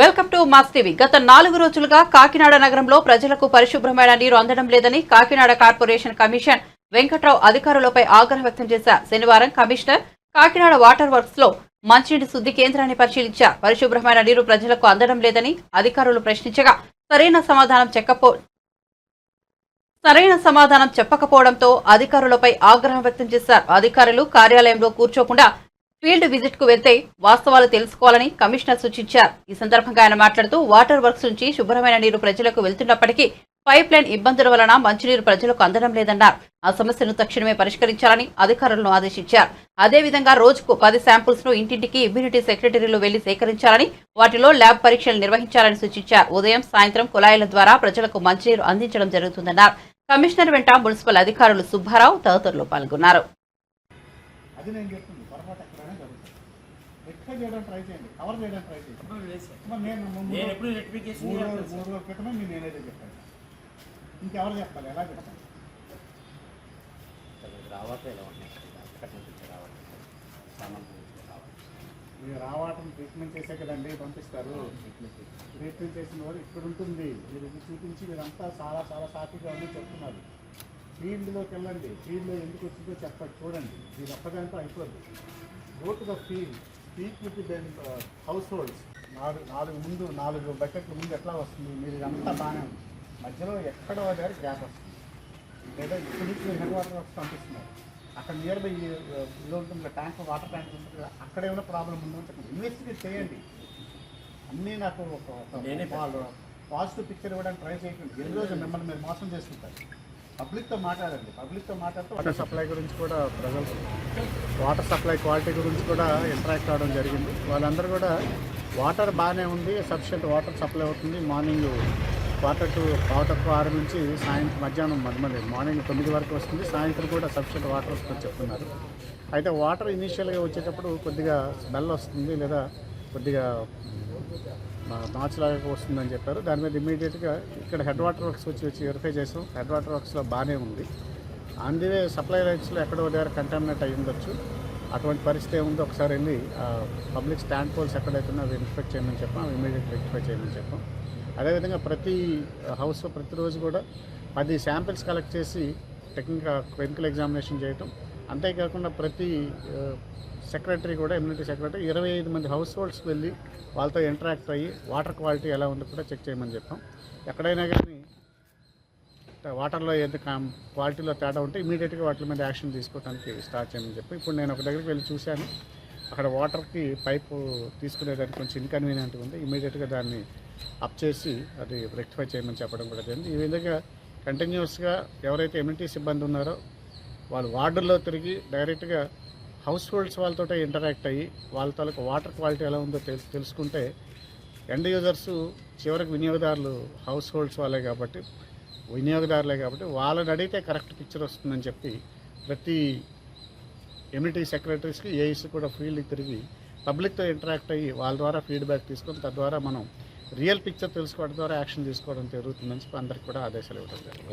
Welcome to mass TV. గత నాలుగు రోజులుగా కాకినాడ నగరంలో ప్రజలకు పరిశుభ్రమైన నీరు అందడం లేదని కాకినాడ కార్పొరేషన్ కమిషన్ వెంకట్రావు అధికారులపై ఆగ్రహం వ్యక్తం చేశారు. శనివారం కమిషనర్ కాకినాడ వాటర్ వర్క్స్లో మంచినీటి శుద్ధి కేంద్రాన్ని పరిశీలించారు. పరిశుభ్రమైన నీరు ప్రజలకు అందడం లేదని అధికారులు ప్రశ్నించగా సరైన సమాధానం చెక్కపో సరైన సమాధానం చెప్పకపోవడంతో అధికారులపై ఆగ్రహం వ్యక్తం చేశారు. అధికారులు కార్యాలయంలో కూర్చోకుండా ఫీల్డ్ విజిట్కు వెళ్తే వాస్తవాలు తెలుసుకోవాలని కమిషనర్ సూచించారు. ఈ సందర్భంగా ఆయన మాట్లాడుతూ వాటర్ వర్క్స్ నుంచి శుభ్రమైన నీరు ప్రజలకు వెళ్తున్నప్పటికీ పైప్ లైన్ ఇబ్బందుల వలన మంచినీరు ప్రజలకు అందడం లేదన్నారు. ఆ సమస్యను తక్షణమే పరిష్కరించాలని అధికారులను ఆదేశించారు. అదేవిధంగా రోజుకు పది శాంపుల్స్ను ఇంటింటికి ఇమ్యూనిటీ సెక్రటరీలు వెళ్ళి సేకరించాలని వాటిలో ల్యాబ్ పరీక్షలు నిర్వహించాలని సూచించారు. ఉదయం సాయంత్రం కుళాయిల ద్వారా ప్రజలకు మంచినీరు అందించడం జరుగుతుందన్నారు. కమిషనర్ వెంట మున్సిపల్ అధికారులు సుబ్బారావు తదితరులు పాల్గొన్నారు అది నేను చెప్తుంది పొరపాటు ఎక్కడైనా జరుగుతుంది రెక్టిఫై చేయడానికి ట్రై చేయండి. కవర్ చేయడానికి ట్రై చేయండి. మరి నేను మూడు నేను రోజులు- ఎప్పుడు రెక్టిఫికేషన్ మూడు రోజులు మూడు రోజుల క్రితమే నేను నేనేదే చెప్పాను. ఇంకెవరు చెప్పాలి? ఎలా రావట్లేదు మీరు రావటం ట్రీట్మెంట్ చేసే కదండి పంపిస్తారు. ట్రీట్మెంట్ చేసిన వారు ఇక్కడ ఉంటుంది. మీరు ఇది చూపించి మీరంతా చాలా చాలా సాక్షిగా ఉంది చెప్తున్నారు. ఫీల్డ్లోకి వెళ్ళండి. ఫీల్డ్లో ఎందుకు వచ్చిందో చెప్పండి. చూడండి. మీరు ఒక్కదాంతో అయిపోద్ది. Go to the field. Speak with then households నాలుగు నాలుగు ముందు నాలుగు బకెట్ల ముందు ఎట్లా వస్తుంది? మీరు ఇదంతా బాగానే ఉంది. మధ్యలో ఎక్కడో దగ్గర గ్యాప్ వస్తుంది. లేదా ఇప్పుడు నుంచి హెడ్ వాటర్ వర్క్స్ పంపిస్తున్నారు. అక్కడ నియర్ బై ఉంటుంది ట్యాంక్ వాటర్ ట్యాంక్ ఉంటుంది కదా అక్కడ ఏమైనా ప్రాబ్లం ఉందో చెప్పండి. ఇన్వెస్టిగేట్ చేయండి. అన్నీ నాకు ఒక పాజిటివ్ పిక్చర్ ఇవ్వడానికి ట్రై చేయకండి. ఎన్ని రోజులు మిమ్మల్ని మీరు మోసం చేసుకుంటారు పబ్లిక్తో మాట్లాడండి. పబ్లిక్తో మాట్లాడుతూ వాటర్ సప్లై గురించి కూడా ప్రజలు వాటర్ సప్లై క్వాలిటీ గురించి కూడా ఇంటరాక్ట్ అవ్వడం జరిగింది. వాళ్ళందరూ కూడా వాటర్ బాగానే ఉంది సఫిషియంట్ వాటర్ సప్లై అవుతుంది. Morning quarter to quarter to ఆరు నుంచి సాయంత్రం మధ్యాహ్నం మధ్య మార్నింగ్ తొమ్మిది వరకు వస్తుంది. సాయంత్రం కూడా సఫిషియంట్ వాటర్ వస్తుందని చెప్తున్నారు. అయితే వాటర్ ఇనీషియల్గా వచ్చేటప్పుడు కొద్దిగా స్మెల్ వస్తుంది లేదా కొద్దిగా నాచులాగా వస్తుందని చెప్పారు. దాని మీద ఇమీడియట్గా ఇక్కడ హెడ్ వాటర్ వర్క్స్ వచ్చి వచ్చి వెరిఫై చేసాం. హెడ్ వాటర్ వర్క్స్లో బాగానే ఉంది. ఆన్ ది వే సప్లై లైన్స్లో ఎక్కడో దగ్గర కంటామినేట్ అయ్యి ఉండొచ్చు. అటువంటి పరిస్థితి ఏముందో ఒకసారి వెళ్ళి పబ్లిక్ స్టాండ్ పోల్స్ ఎక్కడైతే అవి ఇన్స్పెక్ట్ చేయమని చెప్పాం. అవి ఇమీడియట్ రెక్టిఫై చేయమని చెప్పాం. అదేవిధంగా ప్రతి హౌస్లో ప్రతిరోజు కూడా పది శాంపిల్స్ కలెక్ట్ చేసి టెక్నికల్ క్లినికల్ ఎగ్జామినేషన్ చేయటం. అంతేకాకుండా ప్రతి సెక్రటరీ కూడా ఎమ్యూనిటీ సెక్రటరీ ఇరవై ఐదు మంది హౌస్ హోల్డ్స్కి వెళ్ళి వాళ్ళతో ఇంటరాక్ట్ అయ్యి వాటర్ క్వాలిటీ ఎలా ఉందో కూడా చెక్ చేయమని చెప్పాం. ఎక్కడైనా కానీ వాటర్లో ఏది క్వాలిటీలో తేడా ఉంటే ఇమీడియట్గా వాటి మీద యాక్షన్ తీసుకోవడానికి స్టార్ట్ చేయమని చెప్పి ఇప్పుడు నేను ఒక దగ్గరికి వెళ్ళి చూశాను. అక్కడ వాటర్కి పైపు తీసుకునేదానికి కొంచెం ఇన్కన్వీనియంట్ ఉంది. ఇమీడియట్గా దాన్ని అప్ చేసి అది రెక్టిఫై చేయమని చెప్పడం కూడా జరిగింది. ఈ విధంగా కంటిన్యూస్గా ఎవరైతే ఎమ్యూనిటీ సిబ్బంది ఉన్నారో వాళ్ళు వార్డుల్లో తిరిగి డైరెక్ట్గా హౌస్ హోల్డ్స్ వాళ్ళతో ఇంటరాక్ట్ అయ్యి వాళ్ళ తాలూకు వాటర్ క్వాలిటీ ఎలా ఉందో తెలుసు తెలుసుకుంటే ఎండ్ యూజర్స్ చివరికి వినియోగదారులు హౌస్ హోల్డ్స్ వాళ్ళే కాబట్టి వినియోగదారులే కాబట్టి వాళ్ళని అడిగితే కరెక్ట్ పిక్చర్ వస్తుందని చెప్పి ప్రతి ఎమ్యూనిటీ సెక్రటరీస్కి ఏఈస్ కూడా ఫీల్డ్కి తిరిగి పబ్లిక్తో ఇంటరాక్ట్ అయ్యి వాళ్ళ ద్వారా ఫీడ్బ్యాక్ తీసుకొని తద్వారా మనం రియల్ పిక్చర్ తెలుసుకోవడం ద్వారా యాక్షన్ తీసుకోవడం జరుగుతుందని చెప్పి అందరికి కూడా ఆదేశాలు ఇవ్వడం జరిగింది.